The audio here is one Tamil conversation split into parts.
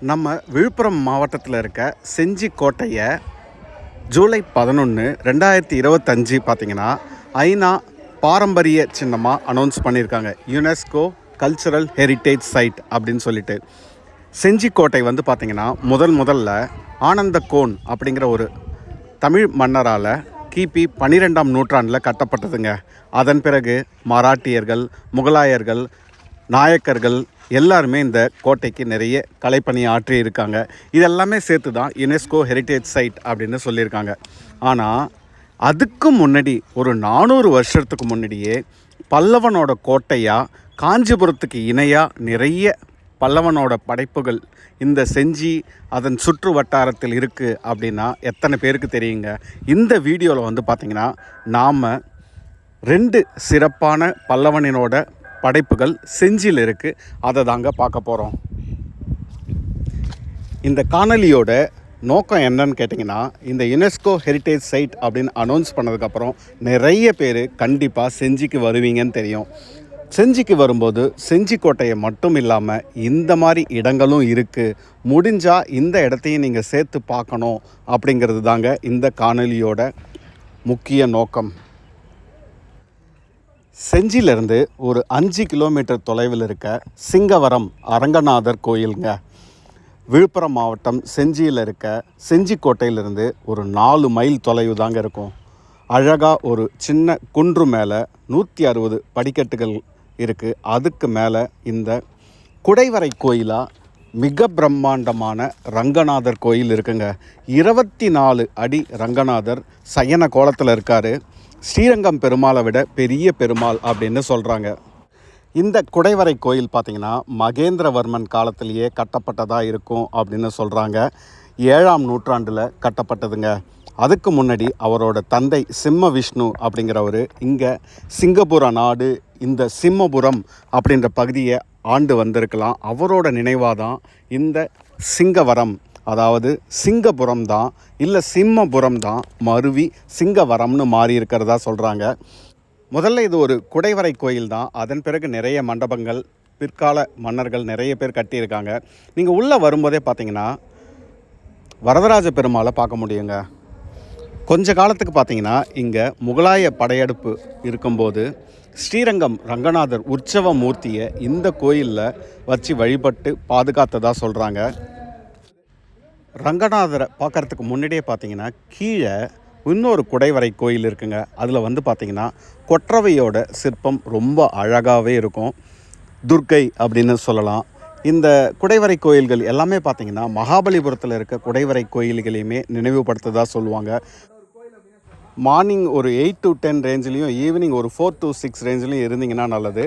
நம்ம விழுப்புரம் மாவட்டத்தில் இருக்க செஞ்சி கோட்டையை ஜூலை பதினொன்று ரெண்டாயிரத்தி இருபத்தஞ்சு பார்த்திங்கன்னா ஐநா பாரம்பரிய சின்னமாக அனௌன்ஸ் பண்ணியிருக்காங்க. யுனெஸ்கோ கல்ச்சுரல் ஹெரிட்டேஜ் சைட் அப்படின்னு சொல்லிட்டு. செஞ்சி கோட்டை வந்து பார்த்திங்கன்னா முதல் முதல்ல ஆனந்த கோன் அப்படிங்கிற ஒரு தமிழ் மன்னரால் கிபி பன்னிரெண்டாம் நூற்றாண்டில் கட்டப்பட்டதுங்க. அதன் பிறகு மராட்டியர்கள் முகலாயர்கள் நாயக்கர்கள் எல்லாருமே இந்த கோட்டைக்கு நிறைய கலைப்பணி ஆற்றி இருக்காங்க. இதெல்லாமே சேர்த்து தான் யுனெஸ்கோ ஹெரிட்டேஜ் சைட் அப்படின்னு சொல்லியிருக்காங்க. ஆனால் அதுக்கு முன்னாடி ஒரு நானூறு வருஷத்துக்கு முன்னாடியே பல்லவனோட கோட்டையாக காஞ்சிபுரத்துக்கு இணையாக நிறைய பல்லவனோட படைப்புகள் இந்த செஞ்சி அதன் சுற்று வட்டாரத்தில் இருக்குது அப்படின்னா எத்தனை பேருக்கு தெரியுங்க? இந்த வீடியோவில் வந்து பார்த்திங்கன்னா நாம் ரெண்டு சிறப்பான பல்லவனினோட படைப்புகள் செஞ்சியில் இருக்குது அதை தாங்க பார்க்க போகிறோம் இந்த காணொலியோட நோக்கம் என்னன்னு கேட்டிங்கன்னா இந்த யுனெஸ்கோ ஹெரிட்டேஜ் சைட் அப்படின்னு அனௌன்ஸ் பண்ணதுக்கப்புறம் நிறைய பேர் கண்டிப்பாக செஞ்சிக்கு வருவீங்கன்னு தெரியும். செஞ்சிக்கு வரும்போது செஞ்சி கோட்டையை மட்டும் இல்லாமல் இந்த மாதிரி இடங்களும் இருக்குது முடிஞ்சால் இந்த இடத்தையும் நீங்கள் சேர்த்து பார்க்கணும் அப்படிங்கிறது தாங்க இந்த காணொலியோட முக்கிய நோக்கம். செஞ்சியிலேருந்து ஒரு அஞ்சு கிலோமீட்டர் தொலைவில் இருக்க சிங்கவரம் அரங்கநாதர் கோயிலுங்க. விழுப்புரம் மாவட்டம் செஞ்சியில் இருக்க செஞ்சிக்கோட்டையிலிருந்து ஒரு நாலு மைல் தொலைவு தாங்க இருக்கும். அழகாக ஒரு சின்ன குன்று மேலே நூற்றி அறுபது படிக்கட்டுகள் இருக்குது அதுக்கு மேலே இந்த குடைவரை கோயிலாக மிக பிரம்மாண்டமான ரங்கநாதர் கோயில் இருக்குங்க. இருபத்தி நாலு அடி ரங்கநாதர் சயன கோலத்தில் இருக்கார். ஸ்ரீரங்கம் பெருமாளை விட பெரிய பெருமாள் அப்படின்னு சொல்கிறாங்க இந்த குடைவரை கோயில் பார்த்திங்கன்னா மகேந்திரவர்மன் காலத்திலேயே கட்டப்பட்டதாக இருக்கும் அப்படின்னு சொல்கிறாங்க ஏழாம் நூற்றாண்டில் கட்டப்பட்டதுங்க. அதுக்கு முன்னாடி அவரோட தந்தை சிம்ம விஷ்ணு அப்படிங்கிறவர் இங்கே சிங்கப்பூர நாடு இந்த சிம்மபுரம் அப்படின்ற பகுதியை ஆண்டு வந்திருக்கலாம். அவரோட நினைவாக தான் இந்த சிங்கவரம் அதாவது சிங்கபுரம் தான் இல்லை சிம்மபுரம் தான் மருவி சிங்கவரம்னு மாறி இருக்கிறதா சொல்கிறாங்க முதல்ல இது ஒரு குடைவரை கோயில் தான் அதன் பிறகு நிறைய மண்டபங்கள் பிற்கால மன்னர்கள் நிறைய பேர் கட்டியிருக்காங்க. நீங்கள் உள்ளே வரும்போதே பார்த்தீங்கன்னா வரதராஜ பெருமாளை பார்க்க முடியுங்க. கொஞ்ச காலத்துக்கு பார்த்தீங்கன்னா இங்கே முகலாய படையெடுப்பு இருக்கும்போது ஸ்ரீரங்கம் ரங்கநாதர் உற்சவ மூர்த்தியை இந்த கோயிலில் வச்சு வழிபட்டு பாதுகாத்ததாக சொல்கிறாங்க ரங்கநாதரை பார்க்குறதுக்கு முன்னாடியே பார்த்தீங்கன்னா கீழே இன்னொரு குடைவரை கோயில் இருக்குங்க. அதில் வந்து பார்த்தீங்கன்னா கொற்றவையோட சிற்பம் ரொம்ப அழகாகவே இருக்கும். துர்க்கை அப்படின்னு சொல்லலாம். இந்த குடைவரை கோயில்கள் எல்லாமே பார்த்திங்கன்னா மகாபலிபுரத்தில் இருக்க குடைவரை கோயில்களையுமே நினைவுபடுத்ததாக சொல்லுவாங்க. மார்னிங் ஒரு எயிட் டு டென் ரேஞ்சிலையும் ஈவினிங் ஒரு ஃபோர் டு சிக்ஸ் ரேஞ்சிலையும் இருந்தீங்கன்னா நல்லது.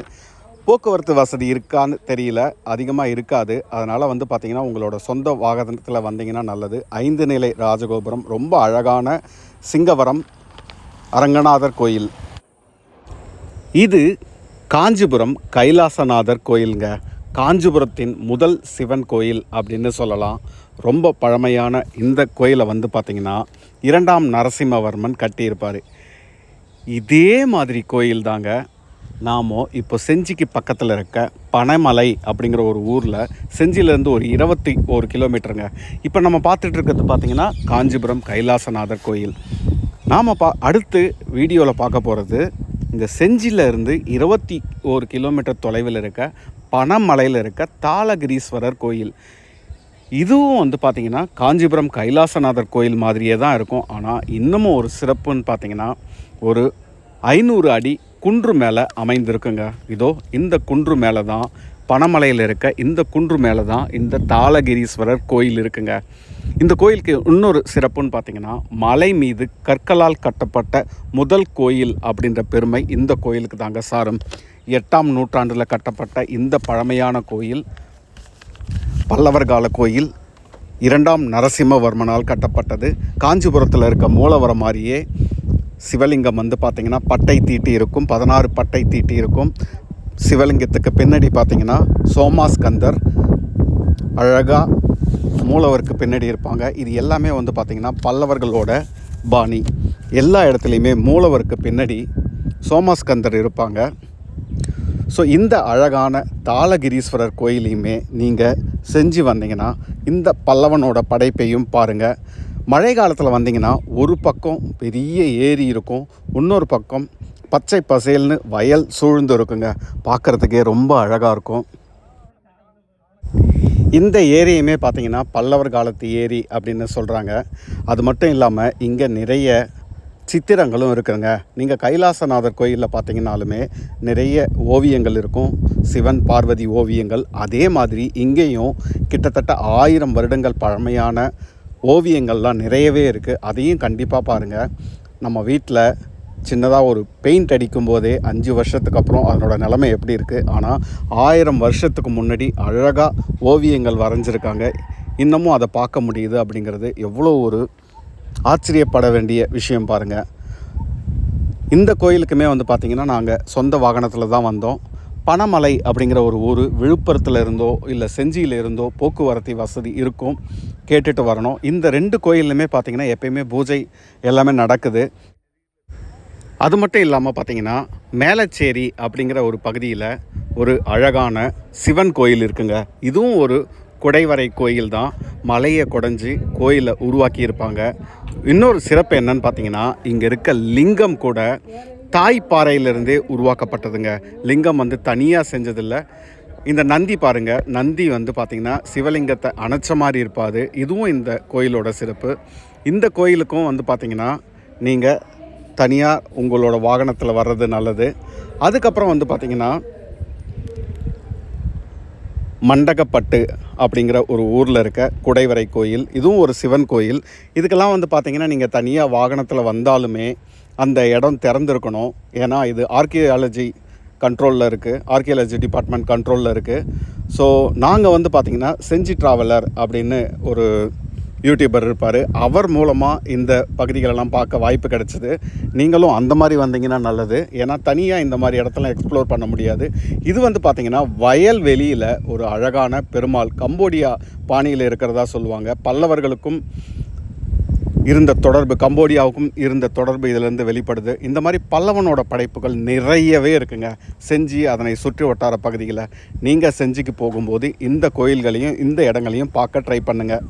போக்குவரத்து வசதி இருக்கான்னு தெரியல அதிகமாக இருக்காது. அதனால் வந்து பார்த்திங்கன்னா உங்களோட சொந்த வாகனத்தில் வந்தீங்கன்னா நல்லது. ஐந்து நிலை ராஜகோபுரம் ரொம்ப அழகான சிங்கவரம் அரங்கநாதர் கோயில். இது காஞ்சிபுரம் கைலாசநாதர் கோயிலுங்க. காஞ்சிபுரத்தின் முதல் சிவன் கோயில் அப்படின்னு சொல்லலாம். ரொம்ப பழமையான இந்த கோயிலை வந்து பார்த்திங்கன்னா இரண்டாம் நரசிம்மவர்மன் கட்டியிருப்பார். இதே மாதிரி கோயில் தாங்க நாம் இப்போ செஞ்சிக்கு பக்கத்தில் இருக்க பனைமலை அப்படிங்கிற ஒரு ஊரில் செஞ்சியிலேருந்து ஒரு இருபத்தி ஒரு கிலோமீட்டருங்க. இப்போ நம்ம பார்த்துட்டு இருக்கிறது பார்த்திங்கன்னா காஞ்சிபுரம் கைலாசநாதர் கோயில். நாம் பா அடுத்து வீடியோவில் பார்க்க போகிறது இந்த செஞ்சியில் இருந்து இருபத்தி ஒரு கிலோமீட்டர் தொலைவில் இருக்க பனமலையில் இருக்க தாளகிரீஸ்வரர் கோயில். இதுவும் வந்து பார்த்திங்கன்னா காஞ்சிபுரம் கைலாசநாதர் கோயில் மாதிரியே தான் இருக்கும். ஆனால் இன்னமும் ஒரு சிறப்புன்னு பார்த்தீங்கன்னா ஒரு ஐநூறு அடி குன்று மேலே அமைந்திருக்குங்க. இதோ இந்த குன்று மேலே தான் பனமலையில் இருக்க இந்த குன்று மேலே தான் இந்த தாளகிரீஸ்வரர் கோயில் இருக்குங்க. இந்த கோயிலுக்கு இன்னொரு சிறப்புன்னு பார்த்தீங்கன்னா மலை மீது கற்களால் கட்டப்பட்ட முதல் கோயில் அப்படின்ற பெருமை இந்த கோயிலுக்கு தாங்க சாரும். எட்டாம் நூற்றாண்டில் கட்டப்பட்ட இந்த பழமையான கோயில் பல்லவர் கால கோயில் இரண்டாம் நரசிம்மவர்மனால் கட்டப்பட்டது. காஞ்சிபுரத்தில் இருக்க மூலவரம் மாதிரியே சிவலிங்கம் வந்து பார்த்திங்கன்னா பட்டை தீட்டி இருக்கும் பதினாறு பட்டை தீட்டி இருக்கும். சிவலிங்கத்துக்கு பின்னாடி பார்த்திங்கன்னா சோமாஸ்கந்தர் அழகாக மூலவருக்கு பின்னாடி இருப்பாங்க. இது எல்லாமே வந்து பார்த்திங்கன்னா பல்லவர்களோட பாணி. எல்லா இடத்துலையுமே மூலவருக்கு பின்னாடி சோமாஸ்கந்தர் இருப்பாங்க. ஸோ இந்த அழகான தாளகிரீஸ்வரர் கோயிலையுமே நீங்கள் செஞ்சு வந்தீங்கன்னா இந்த பல்லவனோட படைப்பையும் பாருங்கள் மழை காலத்தில் வந்தீங்கன்னா ஒரு பக்கம் பெரிய ஏரி இருக்கும் இன்னொரு பக்கம் பச்சை பசேல்னு வயல் சூழ்ந்து இருக்குங்க பார்க்குறதுக்கே ரொம்ப அழகாக இருக்கும். இந்த ஏரியுமே பார்த்தீங்கன்னா பல்லவர் காலத்து ஏரி அப்படின்னு சொல்கிறாங்க அது மட்டும் இல்லாமல் இங்கே நிறைய சித்திரங்களும் இருக்குங்க. நீங்கள் கைலாசநாதர் கோயிலில் பார்த்தீங்கன்னாலுமே நிறைய ஓவியங்கள் இருக்கும். சிவன் பார்வதி ஓவியங்கள். அதே மாதிரி இங்கேயும் கிட்டத்தட்ட ஆயிரம் வருடங்கள் பழமையான ஓவியங்கள்லாம் நிறையவே இருக்குது அதையும் கண்டிப்பாக பாருங்கள் நம்ம வீட்டில் சின்னதாக ஒரு பெயிண்ட் அடிக்கும் போதே அஞ்சு வருஷத்துக்கு அப்புறம் அதனோட நிலைமை எப்படி இருக்குது ஆனால் ஆயிரம் வருஷத்துக்கு முன்னாடி அழகாக ஓவியங்கள் வரைஞ்சிருக்காங்க. இன்னமும் அதை பார்க்க முடியுது அப்படிங்கிறது எவ்வளோ ஒரு ஆச்சரியப்பட வேண்டிய விஷயம் பாருங்கள் இந்த கோயிலுக்குமே வந்து பார்த்திங்கன்னா நாங்கள் சொந்த வாகனத்தில் தான் வந்தோம். பனமலை அப்படிங்கிற ஒரு ஊர் விழுப்புரத்தில் இருந்தோ இல்லை செஞ்சியில் இருந்தோ போக்குவரத்து வசதி இருக்கும். கேட்டுட்டு வரணும். இந்த ரெண்டு கோயிலுமே பார்த்திங்கன்னா எப்பயுமே பூஜை எல்லாமே நடக்குது. அது மட்டும் இல்லாமல் பார்த்தீங்கன்னா மேலச்சேரி அப்படிங்கிற ஒரு பகுதியில் ஒரு அழகான சிவன் கோயில் இருக்குங்க. இதுவும் ஒரு குடைவரை கோயில் தான். மலையை குடைஞ்சி கோயிலை உருவாக்கியிருப்பாங்க இன்னொரு சிறப்பு என்னன்னு பார்த்தீங்கன்னா இங்கே இருக்க லிங்கம் கூட தாய்ப்பாறையிலிருந்தே உருவாக்கப்பட்டதுங்க. லிங்கம் வந்து தனியாக செஞ்சதில்ல. இந்த நந்தி பாருங்க. நந்தி வந்து பார்த்திங்கன்னா சிவலிங்கத்தை அணைச்ச மாதிரி இருப்பாது. இதுவும் இந்த கோயிலோட சிறப்பு. இந்த கோயிலுக்கும் வந்து பார்த்திங்கன்னா நீங்கள் தனியாக உங்களோட வாகனத்தில் வர்றது நல்லது. அதுக்கப்புறம் வந்து பார்த்திங்கன்னா மண்டகப்பட்டு அப்படிங்கிற ஒரு ஊரில் இருக்க குடைவரை கோயில் இதுவும் ஒரு சிவன் கோயில். இதுக்கெல்லாம் வந்து பார்த்திங்கன்னா நீங்கள் தனியாக வாகனத்தில் வந்தாலுமே அந்த இடம் திறந்துருக்கணும். ஏன்னா இது ஆர்கியாலஜி கண்ட்ரோலில் இருக்குது ஆர்கியாலஜி டிபார்ட்மெண்ட் கண்ட்ரோலில் இருக்குது ஸோ நாங்கள் வந்து பார்த்திங்கன்னா செஞ்சி ட்ராவலர் அப்படின்னு ஒரு யூடியூபர் இருப்பார். அவர் மூலமாக இந்த பகுதிகளெல்லாம் பார்க்க வாய்ப்பு கிடைச்சிது. நீங்களும் அந்த மாதிரி வந்தீங்கன்னா நல்லது. ஏன்னா தனியாக இந்த மாதிரி இடத்தெல்லாம் எக்ஸ்ப்ளோர் பண்ண முடியாது. இது வந்து பார்த்திங்கன்னா வயல் வெளியில் ஒரு அழகான பெருமாள் கம்போடியா பாணியில் இருக்கிறதா சொல்லுவாங்க. பல்லவர்களுக்கும் இருந்த தொடர்பு கம்போடியாவுக்கும் இருந்த தொடர்பு இதிலேருந்து வெளிப்படுது. இந்த மாதிரி பல்லவனோட படைப்புகள் நிறையவே இருக்குங்க. செஞ்சு அதனை சுற்றி வட்டார பகுதியில் நீங்கள் செஞ்சுக்கு போகும்போது இந்த கோயில்களையும் இந்த இடங்களையும் பார்க்க ட்ரை பண்ணுங்கள்